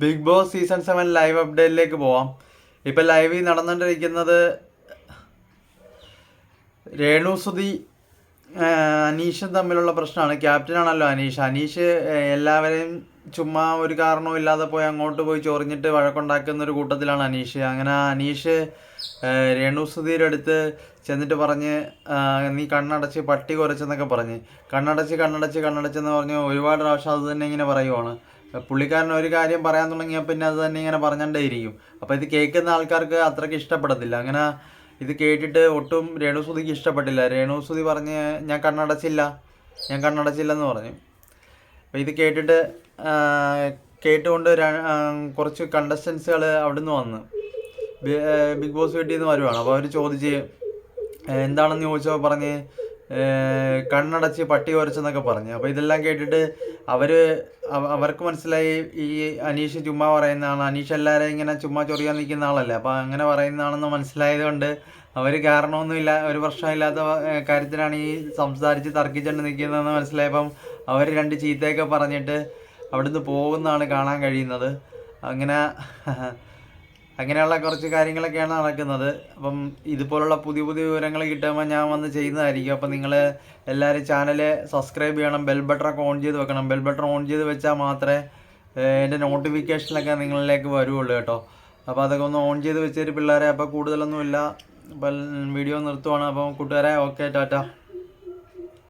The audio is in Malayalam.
Bigg Boss season seven live അപ്ഡേറ്റിലേക്ക് പോവാം. ഇപ്പം ലൈവിൽ നടന്നുകൊണ്ടിരിക്കുന്നത് രേണു സുധി അനീഷും തമ്മിലുള്ള പ്രശ്നമാണ്. ക്യാപ്റ്റനാണല്ലോ അനീഷ്. അനീഷ് എല്ലാവരെയും ചുമ്മാ ഒരു കാരണവും ഇല്ലാതെ പോയി അങ്ങോട്ട് പോയി ചൊറിഞ്ഞിട്ട് വഴക്കുണ്ടാക്കുന്ന ഒരു കൂട്ടത്തിലാണ് അനീഷ്. അങ്ങനെ അനീഷ് രേണു സുധീരുടെ അടുത്ത് ചെന്നിട്ട് പറഞ്ഞ് നീ കണ്ണടച്ച് പട്ടി കുറച്ചെന്നൊക്കെ പറഞ്ഞ്. കണ്ണടച്ച് കണ്ണടച്ച് കണ്ണടച്ചെന്ന് പറഞ്ഞ് ഒരുപാട് പ്രാവശ്യം അത് തന്നെ ഇങ്ങനെ പറയുവാണ്. പുള്ളിക്കാരൻ ഒരു കാര്യം പറയാൻ തുടങ്ങിയാൽ പിന്നെ അത് തന്നെ ഇങ്ങനെ പറഞ്ഞുകൊണ്ടേയിരിക്കും അപ്പോൾ ഇത് കേൾക്കുന്ന ആൾക്കാർക്ക് അത്രയ്ക്ക് ഇഷ്ടപ്പെടത്തില്ല. അങ്ങനെ ഇത് കേട്ടിട്ട് ഒട്ടും രേണുസുതിക്ക് ഇഷ്ടപ്പെട്ടില്ല. രേണുസുതി പറഞ്ഞ് ഞാൻ കണ്ണടച്ചില്ല. ഞാൻ കണ്ണടച്ചില്ലെന്ന് പറഞ്ഞു. അപ്പോൾ ഇത് കേട്ടിട്ട് കേട്ടുകൊണ്ട് കുറച്ച് കണ്ടസ്റ്റൻസുകൾ അവിടുന്ന് വന്ന്. ബിഗ് ബോസ് വീട്ടിൽ നിന്ന് വരുവാണ്. അപ്പോൾ അവർ ചോദിച്ച് എന്താണെന്ന് ചോദിച്ചപ്പോൾ പറഞ്ഞ് "ഏ, കണ്ണടച്ച് പട്ടി കുറച്ചെന്നൊക്കെ പറഞ്ഞു. അപ്പോൾ ഇതെല്ലാം കേട്ടിട്ട് അവർ അവർക്ക് മനസ്സിലായി ഈ അനീഷ് ചുമ്മാ പറയുന്നതാണ്. അനീഷ് എല്ലാവരെയും ഇങ്ങനെ ചുമ്മാ ചൊറിയാൻ നിൽക്കുന്ന ആളല്ലേ. അപ്പോൾ അങ്ങനെ പറയുന്നതാണെന്ന് മനസ്സിലായത് കൊണ്ട് അവർ കാരണമൊന്നുമില്ല. ഒരു പ്രശ്നമില്ലാത്ത കാര്യത്തിനാണ് ഈ സംസാരിച്ച് തർക്കിച്ചുകൊണ്ട് നിൽക്കുന്നതെന്ന് മനസ്സിലായപ്പം അവർ രണ്ട് ചീത്തയൊക്കെ പറഞ്ഞിട്ട് അവിടുന്ന് പോകുന്നതാണ് കാണാൻ കഴിയുന്നത്. അങ്ങനെ അങ്ങനെയുള്ള കുറച്ച് കാര്യങ്ങളൊക്കെയാണ് നടക്കുന്നത്. അപ്പം ഇതുപോലുള്ള പുതിയ പുതിയ വിവരങ്ങൾ കിട്ടുമ്പോൾ ഞാൻ വന്ന് ചെയ്യുന്നതായിരിക്കും. അപ്പം നിങ്ങൾ എല്ലാവരും ചാനൽ സബ്സ്ക്രൈബ് ചെയ്യണം ബെൽ ബട്ടറൊക്കെ ഓൺ ചെയ്ത് വെക്കണം. ബെൽ ബട്ടൺ ഓൺ ചെയ്ത് വെച്ചാൽ മാത്രമേ എന്റെ നോട്ടിഫിക്കേഷനിലൊക്കെ നിങ്ങളിലേക്ക് വരുള്ളൂ കേട്ടോ. അപ്പോൾ അതൊക്കെ ഒന്ന് ഓൺ ചെയ്ത് വെച്ചൊരു പിള്ളേരെ അപ്പോൾ കൂടുതലൊന്നുമില്ല. അപ്പം വീഡിയോ നിർത്തുവാണ്. അപ്പം കൂട്ടുകാരെ ഓക്കെ ടാറ്റ.